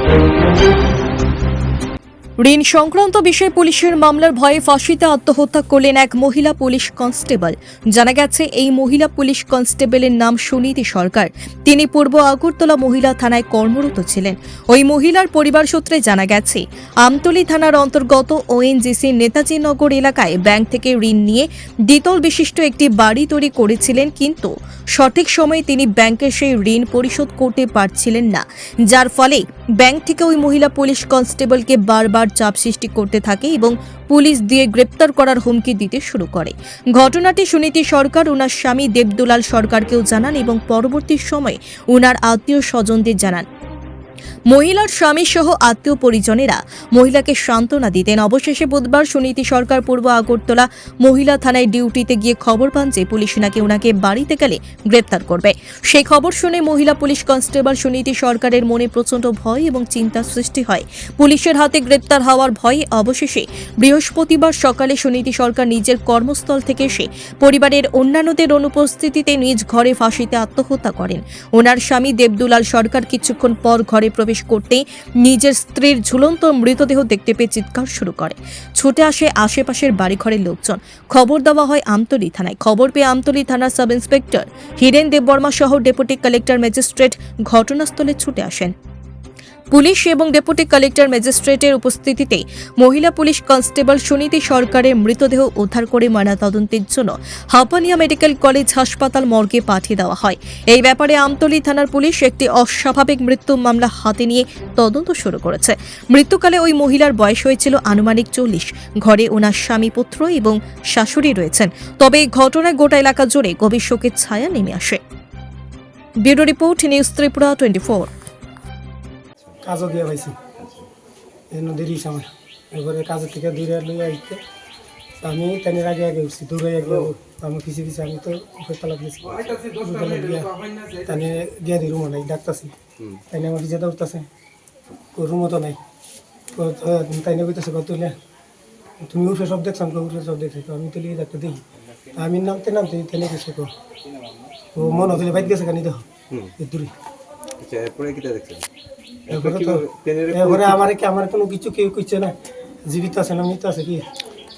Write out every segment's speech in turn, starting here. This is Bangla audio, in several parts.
Thank you. ঋণ সংক্রান্ত বিষয়ে পুলিশের মামলার ভয়ে ফাঁসিতে আত্মহত্যা করলেন এক মহিলা পুলিশ কনস্টেবল। জানা গেছে, এই মহিলা পুলিশ কনস্টেবলের নাম সুনীতি সরকার। তিনি পূর্ব আগরতলা মহিলা থানায় কর্মরত ছিলেন। ওই মহিলার পরিবার সূত্রে জানা গেছে, আমতলী থানার অন্তর্গত ওএনজিসি নেতাজি নগর এলাকায় ব্যাংক থেকে ঋণ নিয়ে দ্বিতল বিশিষ্ট একটি বাড়ি তৈরি করেছিলেন, কিন্তু সঠিক সময়ে তিনি ব্যাংকের সেই ঋণ পরিশোধ করতে পারছিলেন না। যার ফলে ব্যাংক থেকে ওই মহিলা পুলিশ কনস্টেবলকে বারবার চাপ সৃষ্টি করতে থাকে এবং পুলিশ দিয়ে গ্রেপ্তার করার হুমকি দিতে শুরু করে। ঘটনাটি সুনীতি সরকার ওনার স্বামী দেবদুলাল সরকারকেও জানান এবং পরবর্তী সময়ে ওনার আত্মীয় স্বজনদের জানান। মহিলার স্বামী সহ আত্মীয় পরিজনেরা মহিলাকে সান্ত্বনা দিতেন। অবশেষে বুধবার সুনীতি সরকার পূর্ব আগরতলা মহিলা থানায় ডিউটিতে গিয়ে খবর পান যে পুলিশ নাকি ওনাকে বাড়িতে গেলে গ্রেপ্তার করবে। সেই খবর শুনে মহিলা পুলিশ কনস্টেবল সুনীতি সরকারের মনে প্রচণ্ড ভয় এবং চিন্তার সৃষ্টি হয়। পুলিশের হাতে গ্রেপ্তার হওয়ার ভয়ে অবশেষে বৃহস্পতিবার সকালে সুনীতি সরকার নিজের কর্মস্থল থেকে এসে পরিবারের অন্যান্যদের অনুপস্থিতিতে নিজ ঘরে ফাঁসিতে আত্মহত্যা করেন। ওনার স্বামী দেবদুলাল সরকার কিছুক্ষণ পর ঘরে প্রবেশ করতেই নিজের স্ত্রীর ঝুলন্ত মৃতদেহ দেখতে পেয়ে চিৎকার শুরু করে। ছুটে আসে আশেপাশের বাড়িঘরের লোকজন। খবর দেওয়া হয় আমতলি থানায়। খবর পেয়ে আমতলি থানার সাব ইন্সপেক্টর হীরেন দেববর্মা সহ ডেপুটি কালেক্টর ম্যাজিস্ট্রেট ঘটনাস্থলে ছুটে আসেন। পুলিশ এবং ডেপুটি কালেক্টর ম্যাজিস্ট্রেটের উপস্থিতিতে মহিলা পুলিশ কনস্টেবল সুনীতি সরকারের মৃতদেহ উদ্ধার করে ময়নাতদন্তের জন্য হাপানিয়া মেডিকেল কলেজ হাসপাতাল মর্গে পাঠিয়ে দেওয়া হয়। এই ব্যাপারে আমতলী থানার পুলিশ একটি অস্বাভাবিক মৃত্যু মামলা হাতে নিয়ে তদন্ত শুরু করেছে। মৃত্যুকালে ওই মহিলার বয়স হয়েছিল আনুমানিক চল্লিশ। ঘরে ওনার স্বামী পুত্র এবং শাশুড়ি রয়েছেন। তবে এই ঘটনায় গোটা এলাকা জুড়ে গভীর শোকের ছায়া নেমে আসে। Bureau report news Tripura twenty কাজও গিয়ে পাইছি। এই নদীর ইস আমার। এবারে কাজের থেকে দূরে লইয়া আইতে। আমি তেনের আগে আগে উঠছি দূরে আগে আমি পিছিয়ে পিছিয়ে আমি তো উপরতলা গেছি। উপরতলা গিয়া তানে গিয়া দিই রুমও নাই ডাকতাছি। তাইনে আমার পিছিয়ে উঠতেছে ও রুমও তো নাই। তো তাইনে কইতেছে কত তুলে তুমি উঠে সব দেখছ আমি উঠে সব দেখছি। তো আমি তুলি ডাকতে দেখি। আমি নামতে নামতে তেনে গেছে তো ও মন হতে বাইক গেছে কানি দেখো। দূরে। আচ্ছা এরপরে কিটা দেখছেন? এরপরে তো কিভাবে- ট্রেনের এরপরে আমার কি আমার কোনো কিছু কেউ কইছে না? জীবিত আছে না মৃত আছে কি?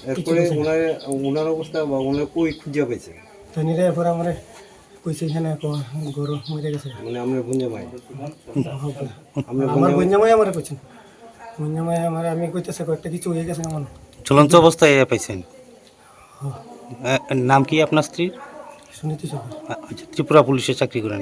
এরপরে ওনার ওনার অবস্থা বা ওনার কই খুঁজে পাইছে তাই রে এরপরে আমার কইছে এখানে গরু মরে গেছে। মানে আমরা ভুঞ্জে মাই। আমরা বন্যাময় আমার কইছেন বন্যাময় আমার আমি কইতেছে কয়েকটা কিছু হয়ে গেছে আমার। ঝুলন্ত অবস্থায় পাইছেন? নাম কি আপনার স্ত্রীর? শুনিতে সবাই আচ্ছা ত্রিপুরা পুলিশে চাকরি করেন।